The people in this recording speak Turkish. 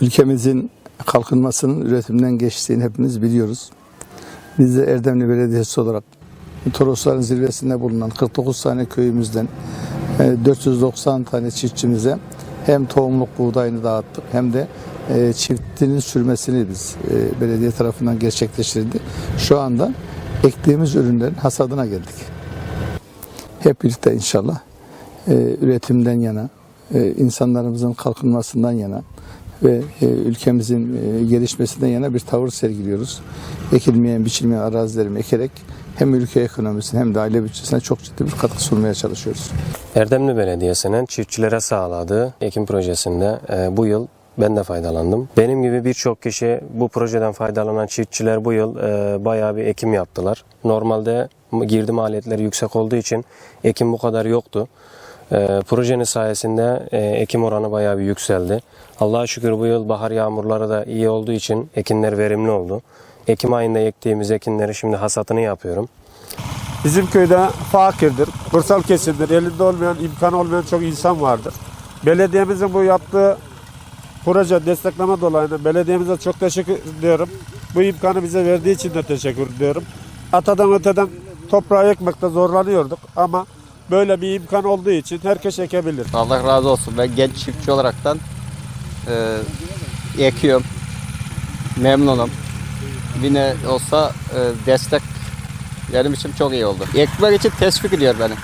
Ülkemizin kalkınmasının üretimden geçtiğini hepimiz biliyoruz. Biz de Erdemli Belediyesi olarak Torosların zirvesinde bulunan 49 tane köyümüzden e, 490 tane çiftçimize hem tohumluk buğdayını dağıttık hem de e, çiftliğinin sürmesini biz e, belediye tarafından gerçekleştirildi. Şu anda ektiğimiz ürünlerin hasadına geldik. Hep birlikte inşallah e, üretimden yana, e, insanlarımızın kalkınmasından yana ve e, ülkemizin e, gelişmesinden yana bir tavır sergiliyoruz. Ekilmeyen, biçilmeyen arazilerimi ekerek hem ülke ekonomisine hem de aile bütçesine çok ciddi bir katkı sunmaya çalışıyoruz. Erdemli Belediyesi'nin çiftçilere sağladığı ekim projesinde e, bu yıl ben de faydalandım. Benim gibi birçok kişi bu projeden faydalanan çiftçiler bu yıl e, bayağı bir ekim yaptılar. Normalde girdi maliyetleri yüksek olduğu için ekim bu kadar yoktu. E, projenin sayesinde e, ekim oranı bayağı bir yükseldi. Allah'a şükür bu yıl bahar yağmurları da iyi olduğu için ekinler verimli oldu. Ekim ayında ektiğimiz ekinleri şimdi hasatını yapıyorum. Bizim köyde fakirdir, kırsal kesimdir, elinde olmayan, imkanı olmayan çok insan vardır. Belediyemizin bu yaptığı proje destekleme dolayına belediyemize çok teşekkür ediyorum. Bu imkanı bize verdiği için de teşekkür ediyorum. Atadan öteden toprağı ekmekte zorlanıyorduk ama böyle bir imkan olduğu için herkes ekebilir. Allah razı olsun. Ben genç çiftçi olaraktan e, ekiyorum. Memnunum. Yine olsa e, destek benim için çok iyi oldu. Ekmek için teşvik ediyor beni.